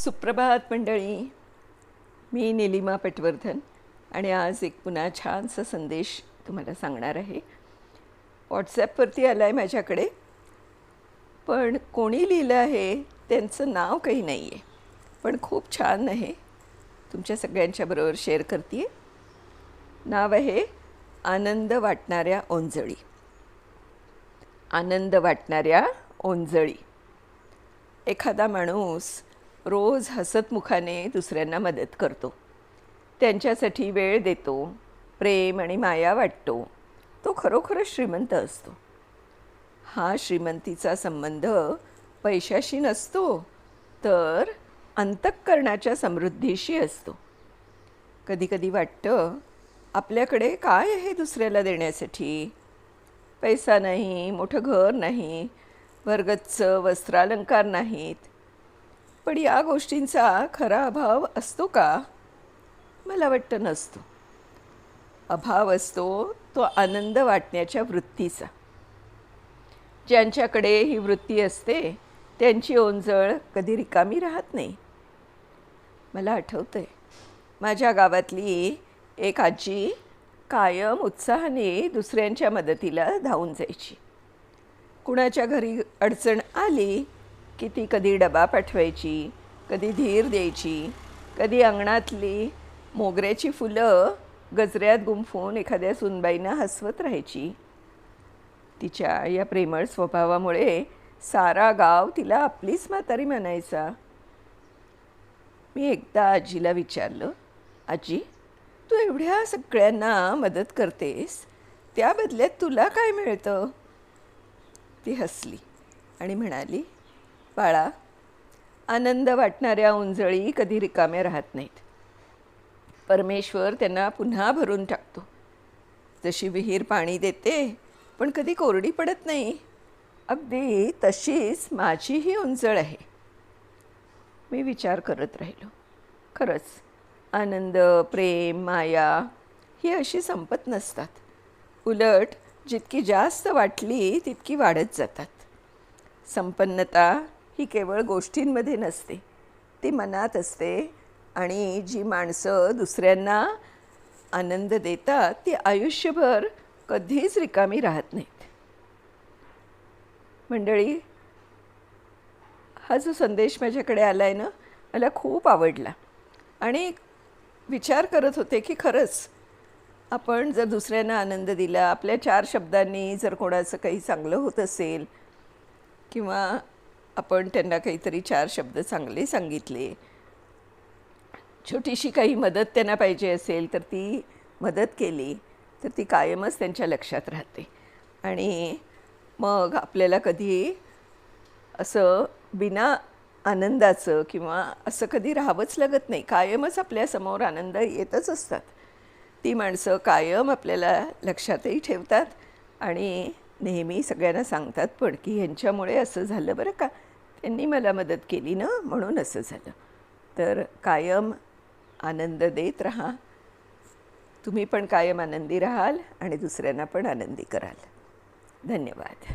सुप्रभात मंडळी. मी निलिमा पटवर्धन आणि आज एक पुन्हा छानसा संदेश तुम्हाला सांगणार आहे. व्हॉट्सॲपवरती आला आहे माझ्याकडे पण कोणी लिहिलं आहे त्यांचं नाव काही नाही आहे पण खूप छान आहे. तुमच्या सगळ्यांच्याबरोबर शेअर करते आहे नाव आहे आनंद वाटणाऱ्या ओंजळी. आनंद वाटणाऱ्या ओंजळी. एखादा माणूस रोज हसतमुखाने दुसऱ्यांना मदत करतो. त्यांच्यासाठी वेळ देतो प्रेम आणि माया वाटतो. तो खरोखरच श्रीमंत असतो. हा श्रीमंतीचा संबंध पैशाशी नसतो तर अंतःकरणाच्या समृद्धीशी असतो. कधीकधी वाटतं आपल्याकडे काय आहे दुसऱ्याला देण्यासाठी? पैसा नाही मोठं घर नाही भरगच्च वस्त्रालंकार नाहीत पण या गोष्टींचा खरा अभाव असतो का? मला वाटतं नसतो. अभाव असतो तो आनंद वाटण्याच्या वृत्तीचा. ज्यांच्याकडे ही वृत्ती असते त्यांची ओंजळ कधी रिकामी राहत नाही. मला आठवतं आहे माझ्या गावातली एक आजी कायम उत्साहाने दुसऱ्यांच्या मदतीला धावून जायची. कुणाच्या घरी अडचण आली की ती कधी डबा पाठवायची कधी धीर द्यायची कधी अंगणातली मोगऱ्याची फुलं गजऱ्यात गुंफून एखाद्या सुनबाईंना हसवत राहायची. तिच्या या प्रेमळ स्वभावामुळे सारा गाव तिला आपलीच म्हातारी म्हणायचा. मी एकदा आजीला विचारलं आजी तू एवढ्या सगळ्यांना मदत करतेस? त्या बदल्यात तुला काय मिळतं? ती हसली आणि म्हणाली बाळा आनंद वाटणाऱ्या उंजळी कधी रिकाम्या राहत नाहीत. परमेश्वर त्यांना पुन्हा भरून टाकतो. जशी विहीर पाणी देते पण कधी कोरडी पडत नाही. अगदी तशीच माझीही उंजळ आहे. मी विचार करत राहिलो. खरंच आनंद प्रेम माया ही अशी संपत नसतात. उलट जितकी जास्त वाटली तितकी वाढत जातात. संपन्नता ही केवळ गोष्टींमध्ये नसते. ती मनात असते आणि जी माणसं दुसऱ्यांना आनंद देतात ती आयुष्यभर कधीच रिकामी राहत नाहीत. मंडळी हा जो संदेश माझ्याकडे आला आहे ना मला खूप आवडला. आणि विचार करत होते की खरंच आपण जर दुसऱ्यांना आनंद दिला आपल्या चार शब्दांनी जर कोणाचं काही चांगलं होत असेल किंवा आपण त्यांना काहीतरी चार शब्द चांगले सांगितले. छोटीशी काही मदत त्यांना पाहिजे असेल तर ती मदत केली तर ती कायमच त्यांच्या लक्षात राहते. आणि मग आपल्याला कधी असं बिना आनंदाचं किंवा असं कधी राहावंच लागत नाही. कायमच आपल्यासमोर आनंद येतच असतात. ती माणसं कायम आपल्याला लक्षातही ठेवतात आणि नेहमी सगळ्यांना सांगतात पण की ह्यांच्यामुळे असं झालं बरं का? त्यांनी मला मदत केली ना म्हणून असं झालं. तर कायम आनंद देत राहा. तुम्ही पण कायम आनंदी राहाल आणि दुसऱ्यांना पण आनंदी कराल. धन्यवाद.